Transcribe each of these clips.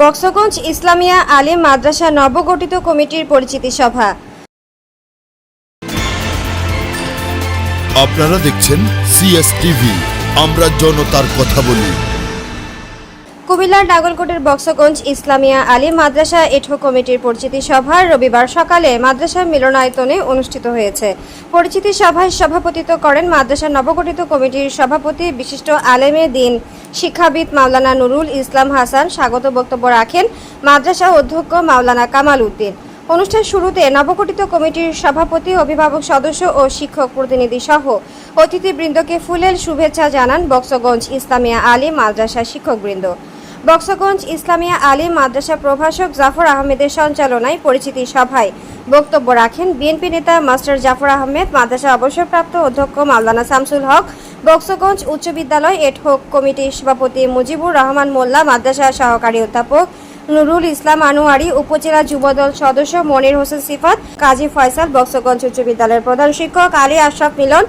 বক্সগঞ্জ ইসলামিয়া আলিম মাদ্রাসা নবগঠিত কমিটির পরিচিতি সভা। আপনারা দেখছেন সিএসটিভি আমরা জনতার কথা বলি। কুমিল্লার নাগলকোটের বক্সগঞ্জ ইসলামিয়া আলী মাদ্রাসা এঠো কমিটির পরিচিতি সভা রবিবার সকালে মাদ্রাসা মিলনায়তনে অনুষ্ঠিত হয়েছে। পরিচিতি সভায় সভাপতিত্ব করেন মাদ্রাসা নবগঠিত কমিটির সভাপতি বিশিষ্ট আলেমে দিন। শিক্ষাবিদ মাওলানা নুরুল ইসলাম হাসান স্বাগত বক্তব্য রাখেন মাদ্রাসা অধ্যক্ষ মাওলানা কামাল উদ্দিন। অনুষ্ঠান শুরুতে নবগঠিত কমিটির সভাপতি, অভিভাবক সদস্য ও শিক্ষক প্রতিনিধি সহ অতিথিবৃন্দকে ফুলেল শুভেচ্ছা জানান বক্সগঞ্জ ইসলামিয়া আলী মাদ্রাসা শিক্ষকবৃন্দ। বক্সগঞ্জ ইসলামিয়া আলী মাদ্রাসা প্রভাষক জাফর আহমেদের সঞ্চালনায় পরিচিতি সভায় বক্তব্য রাখেন বিএনপি নেতা মাস্টার জাফর আহমেদ, মাদ্রাসা অবসরপ্রাপ্ত অধ্যক্ষ মাওলানা শামসুল হক, বক্সগঞ্জ উচ্চ বিদ্যালয় এডহক কমিটির সভাপতি মুজিবুর রহমান মোল্লা, মাদ্রাসা সহকারী অধ্যাপক নুরুল ইসলাম আনোয়ারি, উপজেলা যুবদল সদস্য মনির হোসেন সিফাত, কাজী ফয়সাল, বক্সগঞ্জ উচ্চ বিদ্যালয়ের প্রধান শিক্ষক আলী আশরাফ মিলন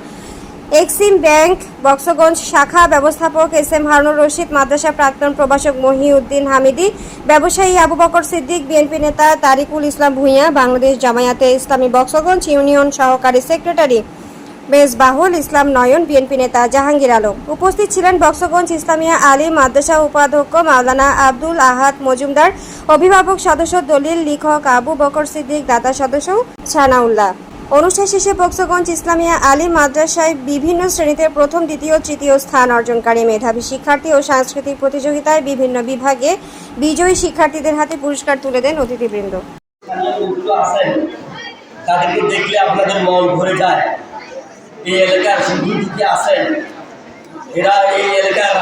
এক্সিম ব্যাংক, বক্সগঞ্জ শাখা ব্যবস্থাপক এস এম হারুনুর রশিদ, মাদ্রাসা প্রাক্তন প্রভাষক মহিউদ্দিন হামিদি, ব্যবসায়ী আবু বকর সিদ্দিক, বিএনপি নেতা তারিকুল ইসলাম ভূঁইয়া, বাংলাদেশ জামায়াতে ইসলামী বক্সগঞ্জ ইউনিয়ন সহকারী সেক্রেটারি মেজবাহুল ইসলাম নয়ন, বিএনপি নেতা জাহাঙ্গীর আলম। উপস্থিত ছিলেন বক্সগঞ্জ ইসলামিয়া আলী মাদ্রাসা উপাধ্যক্ষ মাওলানা আব্দুল আহাদ মজুমদার, অভিভাবক সদস্য দলিল লেখক আবু বকর সিদ্দিক, দাতা সদস্য ছানাউল্লাহ অনুষ্ঠান শেষে বক্সগঞ্জ ইসলামিয়া আলী মাদ্রাসায় বিভিন্ন শ্রেণীতে প্রথম, দ্বিতীয়, তৃতীয় স্থান অর্জনকারী মেধাবী শিক্ষার্থী ও সাংস্কৃতিক প্রতিযোগিতায় বিভিন্ন বিভাগে বিজয়ী শিক্ষার্থীদের হাতে পুরস্কার তুলে দেন অতিথিবৃন্দ। তাদেরকে দেখলে আপনাদের মন ভরে যায়। এই এলাকার এরা এই এলাকার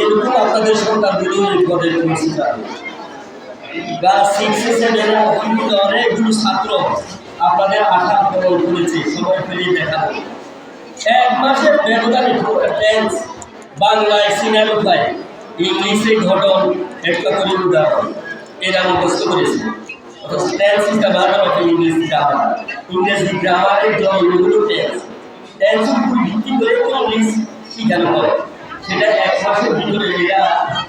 এরকম আপনাদের সন্তানগুলো এই পদে পৌঁছে যাবে। ক্লাস সিক্সে সেভেন অনেকগুলো ছাত্র। আপনাদের আশা পূরণ করেছে। সময় পেরিয়ে দেখাবো এক মাসের ব্যবধানে টেন্স বাংলায় সিনেমা পায় ইংলিশে ঘটন একটা করে উদাহরণ। এরা মুখস্থ করেছে। অথচ টেন্স ইজটা বারবার একটা ইংলিশ গ্রামার ইংরেজি গ্রামারের জন্য এগুলো টেন্স টেন্সের উপর ভিত্তি করে ইংলিশ শিখানো হয়। সেটা এক মাসের ভিতরে এরা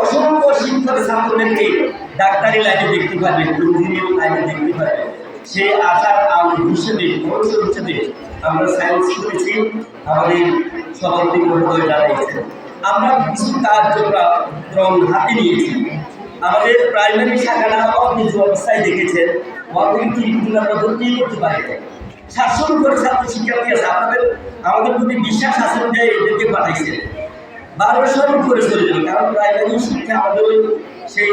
অসংখ্য শিক্ষক ছাত্রদেরকে ডাক্তারি লাইনে দেখতে পাবেন ইঞ্জিনিয়ারিং লাইনে দেখতে পাবেন সে আশার আলো হিসেবে, ভরসা হিসেবে আমরা সায়েন্স করেছি, আমাদের সভাপতি মহোদয় জানাইছেন আমরা কিছু কার্যক্রম হাতে নিয়েছি। আমাদের প্রাইমারি শাখাটা অনিজ অবস্থায় দেখেছেন ওয়ার্কিং টিমগুলো আমরা ভর্তি করতে পারি। শাসন করে ছাত্র শিক্ষার্থী আছে, আপনাদের, আমাদের প্রতি বিশ্বাস আছে যে এদেরকে পাঠাইছে। কারণ সেই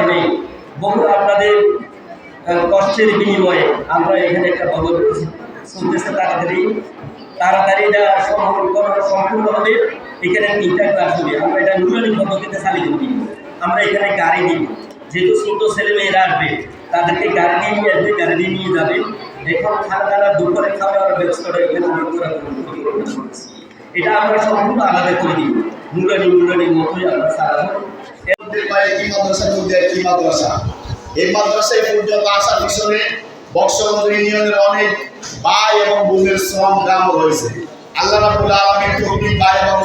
নেই কষ্টের বিনিময়ে আমরা এখানে তাড়াতাড়ি এটা এখানে তিনটা ক্লাস আমরা এটা নুরানি পদ্ধতিতে চালিয়ে দিব আমরা এখানে গাড়ি দিব যেহেতু ছোট ছেলে মেয়েরা আসবে, তাদেরকে গাড়ি দিয়ে নিয়ে আসবে, গাড়ি দিয়ে নিয়ে যাবে এখন ঠান্ডা দুপুরে খাওয়ার ব্যবস্থাটা এখানে আমরা। এটা আমরা সম্পূর্ণ আলাদা করে নুরানির মতোই আমরা কয়েকটি মাদ্রাসার মধ্যে একটি মাদ্রাসা এই মাদ্রাসায় পর্যন্ত আসার পিছনে ইউনিয়নের অনেক ভাই এবং বোনের শ্রম গ্রাম রয়েছে। আল্লাহ রাবুল আলমীর ভাই এবং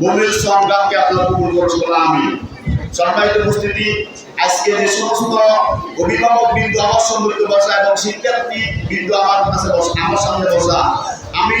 বোনের শ্রম গ্রামকে আল্লাহ কবুল করছে বলে আমি সম্মানিত উপস্থিতি, আজকে যে সমস্ত অভিভাবক বিন্দু আমার বসা এবং শিক্ষার্থী বিন্দু আমার কাছে বসা, আমার সামনে বসা, আমি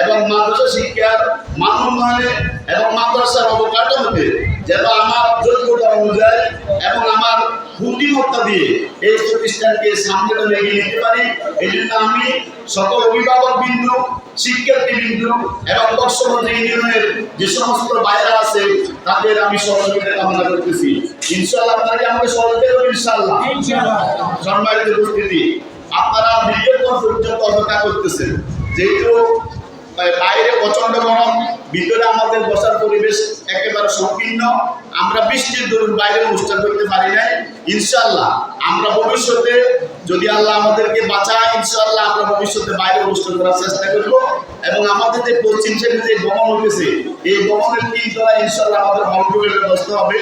এবং মাদ্রাসা শিক্ষার মান উন্নয়নে এবং মাদ্রাসার অবকাঠামোতে যেন আমার যোগ্যতা অনুযায়ী এবং আমার বুদ্ধিমত্তা দিয়ে এই প্রতিষ্ঠানকে সামনে তো এগিয়ে নিতে পারি। এই জন্য আমি সকল অভিভাবক বিন্দু শিক্ষার্থী বিন্দু এবং বর্ষবন্ধী ইউনিয়নের যে সমস্ত বাইরা আছে তাদের আমি সহযোগিতা কামনা করতেছি। ইনশাল্লাহ আপনারা আমাকে সহযোগিতা করবেন? ইনশাল্লাহ সম্মানিত উপস্থিতি আপনারা দীর্ঘক্ষণ পর্যন্ত অপেক্ষা করতেছেন। যেহেতু বাইরে প্রচণ্ড গরম ভিতরে আমাদের বসার পরিবেশ একেবারে সংকীর্ণ। আমরা বৃষ্টির দরুন বাইরে অনুষ্ঠান করতে পারি নাই। ইনশাল্লাহ আমরা ভবিষ্যতে যদি আল্লাহ আমাদেরকে বাঁচায় ইনশাল্লাহ আমরা ভবিষ্যতে বাইরে অনুষ্ঠান করার চেষ্টা করব। এবং আমাদের যে পশ্চিম সাইডে যে ভবন উঠেছে এই ভবনের তিন তলা ইনশাল্লাহ আমাদের হলরুমের ব্যবস্থা হবে?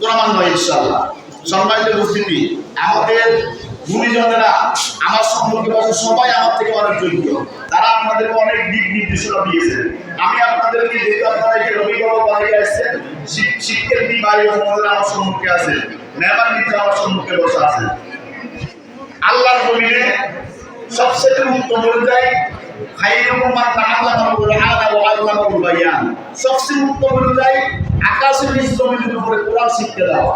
ক্রমান্বয়ে ইনশাল্লাহ সম্মানিত উপস্থিতি, আমাদের গুণীজনেরা আমার সম্মুখে বসে সবাই আমার থেকে অনেক যোগ্য। তারা অনেক দিক নির্দেশনা দিয়েছেন। আমি আপনাদেরকে যেহেতু আপনারা অভিভাবক অনেকে আসছেন আমার সম্মুখে মিত্র আমার সম্মুখে বসে আছেন। আল্লাহর জমিনে সবচেয়ে উত্তম অনুযায়ী আকাশের জমিনের উপরে কোরআন শিক্ষা দেওয়া।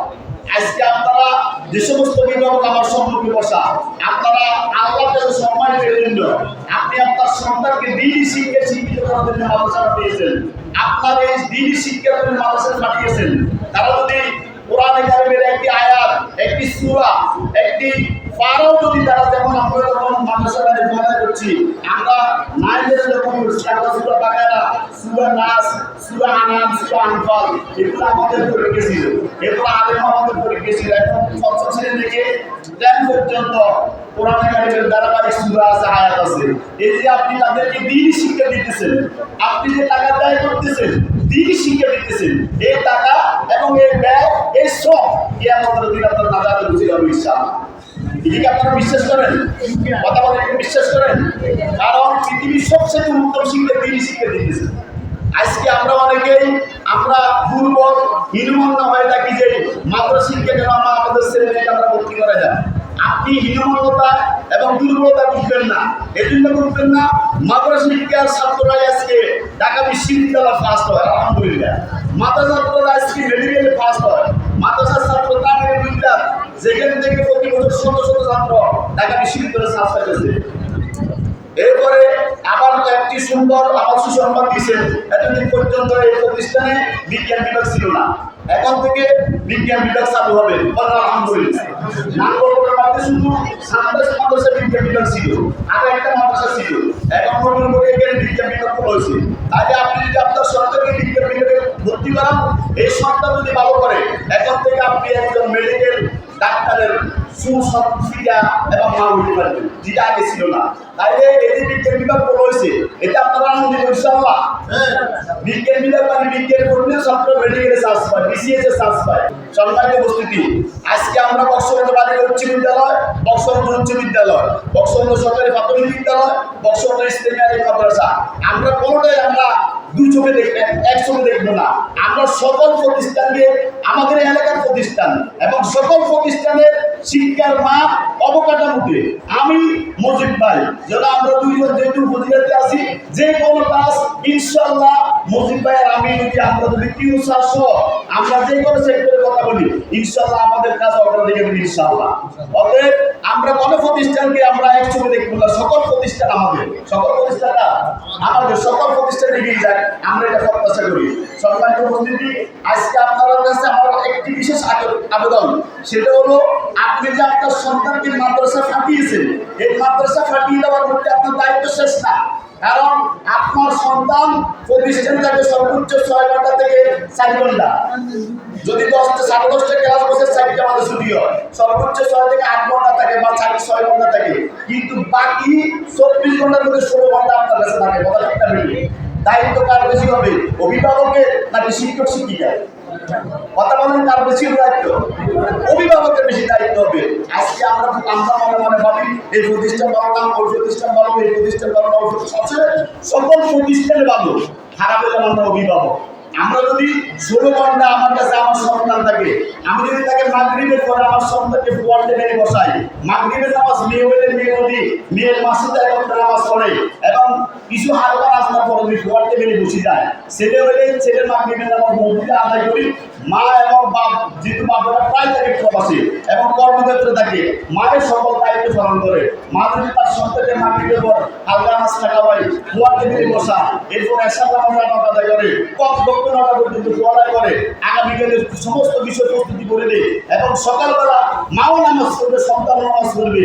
আজকে আপনারা যে সমস্ত অভিভাবক আমার সম্পর্কে বসা, আপনারা আল্লাহ কাছে সম্মানিত জন্য আপনি আপনার সন্তানকে দিনই শিক্ষা শিক্ষিত করার জন্য মাদ্রাসা পাঠিয়েছেন। আপনার এই দিনই শিক্ষার জন্য মাদ্রাসা পাঠিয়েছেন। তারা যদি কোরআনে কারিমের একটি আয়াত, একটি সুরা, একটি পারও যদি তারা যেমন আমরা যখন মাদ্রাসা কাজে মনে করছি, আমরা নাইনের যখন আমরা সূরা বাকারা সূরা নাস, সূরা আনাম, সূরা আনফাল, এগুলো আমাদের করে গেছিল এগুলো আলেম আমাদের করে গেছিল এখন পঞ্চম শ্রেণি থেকে টেন পর্যন্ত কোরআনে কারিমের ধারাবাহিক সূরা আছে, আয়াত আছে। এই যে আপনি তাদেরকে দিনই শিক্ষা দিতেছেন, আপনি যে টাকা ব্যয় করতেছেন, দিনই শিক্ষা দিতেছেন, এই টাকা এবং এই ব্যয়, এই শ্রম কি আমাদের দিন আপনার নাজাতে বুঝে যাবে, ইনশাআল্লাহ। এদিকে আপনারা বিশ্বাস করেন? বিশ্বাস করেন? কারণ পৃথিবীর সবচেয়ে উত্তম শিক্ষা দিতেছে আজকে আমরা অনেকেই, আমরা দুর্বল হয়ে থাকি যে কেন আমরা আমাদের ছেলে মেয়েকে আমরা ভর্তি করা যায়। আপনি এবং দুর্বলতা বুঝবেন না। এজন্য বুঝবেন না ছাত্ররাই আজকে ঢাকা বিশ্ববিদ্যালয় ফার্স্ট হয়, আলহামদুলিল্লাহ। মাদ্রাসা ছাত্ররা আজকে ফার্স্ট হয়। যেখান থেকে প্রতি বছর শত শত ছাত্র ঢাকা বিশ্ববিদ্যালয়ে ছাত্র পেয়েছে এরপরে আবার একটি সুন্দর আমার সুসংবাদ দিয়েছেন এতদিন পর্যন্ত এই প্রতিষ্ঠানে বিজ্ঞান বিভাগ ছিল না। এখন থেকে বিজ্ঞান বিভাগ চালু হবে। আলহামদুলিল্লাহ। শুধু সাতাশ মাদ্রাসা বিজ্ঞান বিভাগ ছিল, আর একটা মাদ্রাসা ছিল। এখন নতুন করে এখানে বিজ্ঞান বিভাগ হয়েছে। তাহলে আপনি যদি আপনার বিজ্ঞান বিভাগে ভর্তি করান, এই সন্তান যদি ভালো করে, এখন থেকে আপনি একজন মেডিকেল ডাক্তারের সুসংস্কৃতা এবং মা হতে পারবেন যেটা আগে ছিল না। তাইলে যে বিজ্ঞান বিভাগ বলা হয়েছে, এটা আপনারা আনন্দিত, ইনশাআল্লাহ। হ্যাঁ বিজ্ঞান বিভাগ মানে বিজ্ঞান পড়লে ছাত্র মেডিকেলে চান্স পায় বিসিএস এ চান্স পায়। সম্মানিত উপস্থিতি। আজকে আমরা বক্সবন্ধ বালিকা উচ্চ বিদ্যালয় বক্সবন্ধ উচ্চ বিদ্যালয় বক্সবন্ধ সরকারি প্রাথমিক বিদ্যালয় বক্সবন্ধ ইসলামী মাদ্রাসা। আমরা কোনোটাই আমরা দুই চোখে দেখ এক চোখে দেখব না। আমরা সকল প্রতিষ্ঠানকে আমাদের এলাকার প্রতিষ্ঠান এবং সকল প্রতিষ্ঠানের শিক্ষার মান অবকাঠামোতে আমি মজিদ ভাই, যেন আমরা দুইজন যেহেতু উপজেলাতে আছি, যে কোনো কাজ ইনশাল্লাহ মজিদ ভাই আর আমি যদি আমরা যদি কিউ চারশ আমরা যে কোনো সেক্টরের কথা বলি ইনশাল্লাহ আমাদের কাজ অগ্রাধিকার দেবে ইনশাল্লাহ অতএব আমরা কোনো প্রতিষ্ঠানকে আমরা না সকল প্রতিষ্ঠান আমাদের, সকল প্রতিষ্ঠানটা আমাদের সকল প্রতিষ্ঠান এগিয়ে যায় আমরা এটা প্রত্যাশা করি। সম্মানিত উপস্থিতি, আজকে আপনার কাছে আমার একটি বিশেষ আবেদন, সেটা হলো, আপনি যে আপনার সন্তানকে মাদ্রাসা ফাটিয়েছেন এই মাদ্রাসা ফাটিয়ে দেওয়ার মধ্যে আপনার দায়িত্ব শেষ না। কারণ আপনার সন্তান প্রতিষ্ঠানে থাকে সর্বোচ্চ ছয় ঘণ্টা থেকে চার ঘণ্টা। যদি দশটা সাড়ে দশটা ক্লাস বসে চারটা আমাদের ছুটি হয়, সর্বোচ্চ ছয় থেকে আট ঘণ্টা থাকে বা চার ছয় ঘণ্টা থাকে। কিন্তু বাকি চব্বিশ ঘণ্টার মধ্যে ষোলো ঘণ্টা আপনার কাছে থাকে, কথা ঠিক না দায়িত্ব কার বেশি হবে, অভিভাবকের নাকি শিক্ষক শিক্ষিকার? কথা বলেন, তার বেশি দায়িত্ব। অভিভাবকের বেশি দায়িত্ব হবে। আজকে আমরা আমরা মনে মনে ভাবি, এই প্রতিষ্ঠান ভালো না ওই প্রতিষ্ঠান ভালো এই প্রতিষ্ঠান ভালো না ওই সকল প্রতিষ্ঠানে ভালো খারাপ হলে আমরা অভিভাবক। আমরা যদি ষোলো ঘণ্টা আমার কাছে আমার সন্তান থাকে, আমি যদি তাকে মাগরীবের পরে আমার সন্তানকে পড়তে টেবিলে বসাই, মাগরীবে নামাজ মেয়ে হইলে মেয়ে যদি মেয়ের মাসুদ এবং নামাজ পড়ে, এবং কিছু হালকা রাস্তা পরে যদি পড়তে টেবিলে বসে যায় ছেলে হইলে ছেলে মাগরীবে নামাজ মসজিদে আদায় করি, মা এবং বাপ যেহেতু বাপরা প্রায় থাকে প্রবাসী এবং কর্মক্ষেত্রে থাকে, মায়ের সকল দায়িত্ব পালন করে। মা যদি তার সন্তানকে মাটির উপর হালকা নাস্তা পাই ফুয়ার টেবিলে বসা, এরপর এসব নামাজ আদায় করে কত ভক্ত নাটা পর্যন্ত পড়ায় করে। আগামীকালের সমস্ত বিষয় প্রস্তুতি করে দেয় এবং সকালবেলা মাও নামাজ করবে সন্তান নামাজ করবে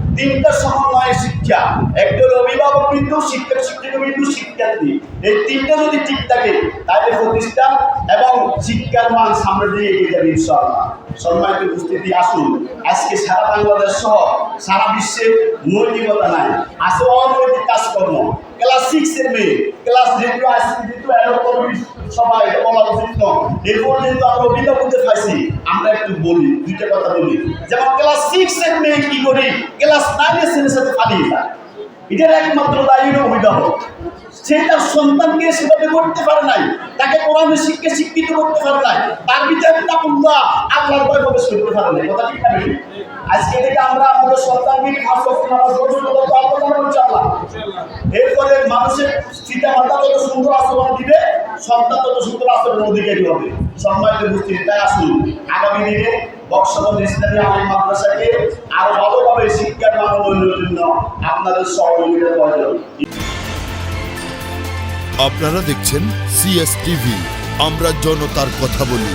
তিনটা সমন্বয়ে শিক্ষা। হলো অভিভাবক বিন্দু, শিক্ষক শিক্ষক বিন্দু, শিক্ষার্থী। এই তিনটা যদি ঠিক থাকে, তাহলে প্রতিষ্ঠান এবং শিক্ষার মান সামনে দিয়ে এগিয়ে যাবে ইনশাআল্লাহ। সম্মানিত উপস্থিতি, আসুন। আজকে সারা বাংলাদেশ সহ সারা বিশ্বে নৈতিকতা নাই, আছে অনৈতিক কাজকর্ম। ক্লাস সিক্স এর মেয়ে, ক্লাস যেহেতু আজকে যেহেতু সবাই বলা উচিত এরপর যেহেতু আমরা অভিভাবকদের পাইছি, আমরা একটু বলি, দুইটা কথা বলি। যেমন ক্লাস সিক্স এর মেয়ে কি করি? ক্লাস নাইনের ছেলের সাথে পালিয়ে যায়। এটার একমাত্র দায়ী হলো অভিভাবক। সে তার সন্তানকে সেভাবে করতে পারে নাই, তাকে কোরআনের শিক্ষা শিক্ষিত করতে পারে নাই, তার ভিতরে তাকুল্লাহ আল্লাহর ভয় প্রবেশ করতে পারে নাই। কথা ঠিক না আজকে থেকে আমরা আমাদের সন্তানকে খাস করতে নামাজ এরপরে মানুষের চিন্তা মাথা সুন্দর আচরণ দিবে সন্তান তত সুন্দর আচরণের অধিকারী হবে। সম্মানিত বুঝতে তাই আসুন। আগামী দিনে বক্সবন্ধ ইসলামী আলী মাদ্রাসাকে আরও ভালোভাবে শিক্ষার মান উন্নয়নের জন্য আপনাদের সহযোগিতা প্রয়োজন আপনারা দেখছেন সিএস টিভি আমরা জনতার কথা বলি।